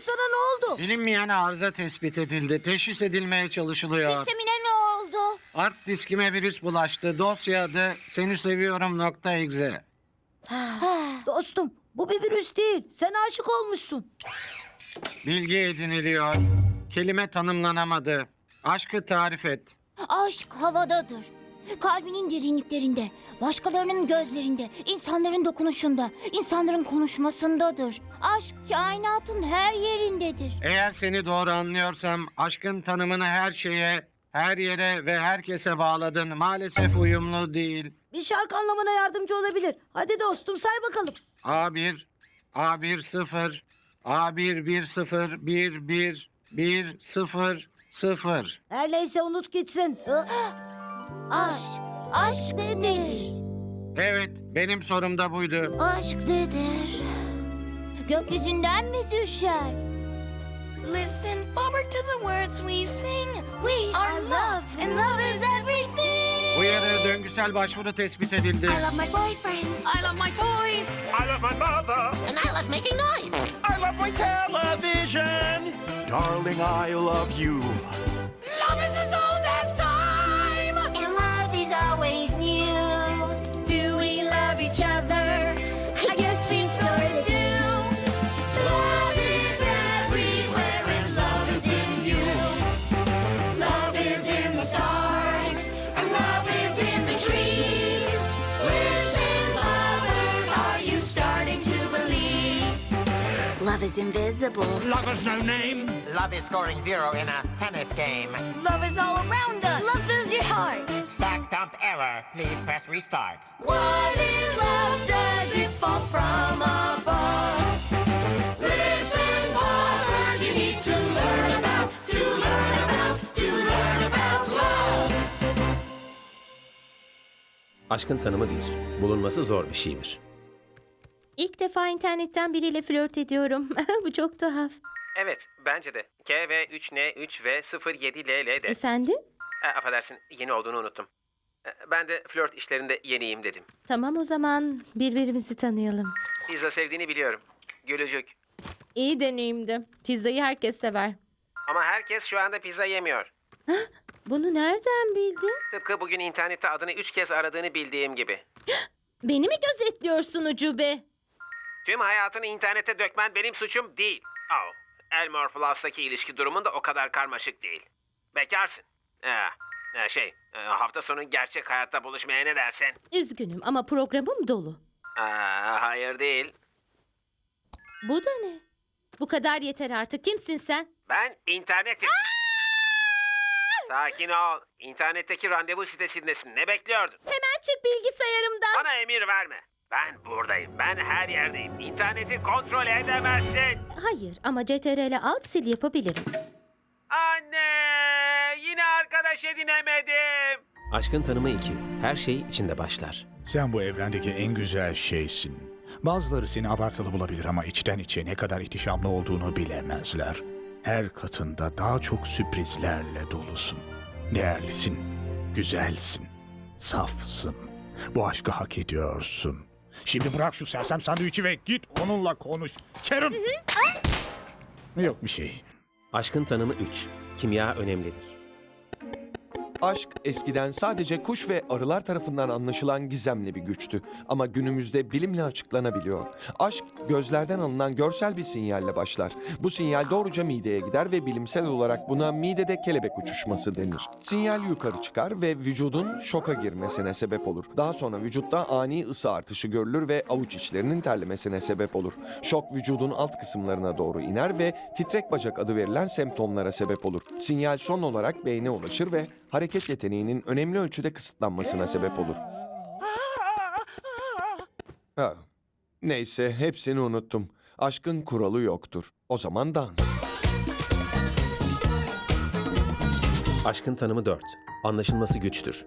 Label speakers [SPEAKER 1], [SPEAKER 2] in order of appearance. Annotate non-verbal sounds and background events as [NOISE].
[SPEAKER 1] sana ne oldu?
[SPEAKER 2] Bilinmeyen arıza tespit edildi. Teşhis edilmeye çalışılıyor.
[SPEAKER 3] Sistemine ne oldu?
[SPEAKER 2] Art diskime virüs bulaştı. Dosya adı seni seviyorum nokta exe. [SIGHS]
[SPEAKER 1] Dostum bu bir virüs değil. Sen aşık olmuşsun.
[SPEAKER 2] Bilgi ediniliyor. Kelime tanımlanamadı. Aşkı tarif et.
[SPEAKER 3] Aşk havadadır. Kalbinin derinliklerinde, başkalarının gözlerinde, insanların dokunuşunda, insanların konuşmasındadır. Aşk kainatın her yerindedir.
[SPEAKER 2] Eğer seni doğru anlıyorsam aşkın tanımını her şeye, her yere ve herkese bağladın. Maalesef uyumlu değil.
[SPEAKER 1] Bir şarkı anlamana yardımcı olabilir. Hadi dostum say bakalım.
[SPEAKER 2] A1, A1 0, A1 1 0, 1 1, 1 0 0.
[SPEAKER 1] Her neyse unut gitsin. Hı? [GASPS]
[SPEAKER 3] Aşk, aşk nedir?
[SPEAKER 2] Evet, benim sorum da buydu.
[SPEAKER 3] Aşk nedir? Gökyüzünden mi düşer?
[SPEAKER 4] Listen forward to the words we sing. We are love, and love is everything.
[SPEAKER 2] Uyarı döngüsel başvuru tespit edildi.
[SPEAKER 4] I love my boyfriend. I love my toys.
[SPEAKER 5] I love my mother.
[SPEAKER 3] And I love making noise.
[SPEAKER 5] I love my television.
[SPEAKER 6] Darling, I love you.
[SPEAKER 4] Love is as old Love is invisible.
[SPEAKER 5] Lover's no name.
[SPEAKER 7] Love is scoring zero in a tennis game.
[SPEAKER 4] Love is all around us. Love fills your heart.
[SPEAKER 7] Stack dump error. Please press restart.
[SPEAKER 4] What is love? Does it fall from above? Listen, lovers, you need to learn about, to learn about, to learn about love.
[SPEAKER 8] Aşkın tanımı bir, bulunması zor bir şeydir.
[SPEAKER 9] İlk defa internetten biriyle flört ediyorum. [LAUGHS] Bu çok tuhaf.
[SPEAKER 10] Evet, bence de. KV3N3V07LL'de.
[SPEAKER 9] Efendim?
[SPEAKER 10] E, affedersin, yeni olduğunu unuttum. E, ben de flört işlerinde yeniyim dedim.
[SPEAKER 9] Tamam o zaman birbirimizi tanıyalım.
[SPEAKER 10] Pizza sevdiğini biliyorum. Gülücük.
[SPEAKER 9] İyi deneyimdi. Pizzayı herkes sever.
[SPEAKER 10] Ama herkes şu anda pizza yemiyor. [GASPS]
[SPEAKER 9] Bunu nereden bildin?
[SPEAKER 10] Tıpkı bugün internette adını üç kez aradığını bildiğim gibi. [GASPS]
[SPEAKER 9] Beni mi gözetliyorsun ucube?
[SPEAKER 10] Tüm hayatını internete dökmen benim suçum değil. Oh, Elmore Plus'taki ilişki durumun da o kadar karmaşık değil. Bekarsın. Ee, e, şey, e, hafta sonu gerçek hayatta buluşmaya ne dersin?
[SPEAKER 9] Üzgünüm ama programım dolu.
[SPEAKER 10] Aa, hayır değil.
[SPEAKER 9] Bu da ne? Bu kadar yeter artık. Kimsin sen?
[SPEAKER 10] Ben internetim. Sakin ol. İnternetteki randevu sitesindesin. Ne bekliyordun?
[SPEAKER 9] Hemen çık bilgisayarımdan.
[SPEAKER 10] Bana emir verme. Ben buradayım. Ben her yerdeyim. İnterneti kontrol edemezsin.
[SPEAKER 9] Hayır ama CTRL alt sil yapabilirim.
[SPEAKER 10] Anne! Yine arkadaş edinemedim.
[SPEAKER 8] Aşkın tanımı iki, her şey içinde başlar.
[SPEAKER 6] Sen bu evrendeki en güzel şeysin. Bazıları seni abartılı bulabilir ama içten içe ne kadar ihtişamlı olduğunu bilemezler. Her katında daha çok sürprizlerle dolusun. Değerlisin, güzelsin, safsın. Bu aşkı hak ediyorsun. Şimdi bırak şu sersem sandviçi ve git onunla konuş. Karen! Yok bir şey.
[SPEAKER 8] Aşkın tanımı üç, kimya önemlidir.
[SPEAKER 11] Aşk eskiden sadece kuş ve arılar tarafından anlaşılan gizemli bir güçtü. Ama günümüzde bilimle açıklanabiliyor. Aşk gözlerden alınan görsel bir sinyalle başlar. Bu sinyal doğruca mideye gider ve bilimsel olarak buna midede kelebek uçuşması denir. Sinyal yukarı çıkar ve vücudun şoka girmesine sebep olur. Daha sonra vücutta ani ısı artışı görülür ve avuç içlerinin terlemesine sebep olur. Şok vücudun alt kısımlarına doğru iner ve titrek bacak adı verilen semptomlara sebep olur. Sinyal son olarak beyne ulaşır ve hareket yeteneğinin önemli ölçüde kısıtlanmasına sebep olur. Ha, neyse hepsini unuttum. Aşkın kuralı yoktur. O zaman dans.
[SPEAKER 8] Aşkın tanımı dört, anlaşılması güçtür.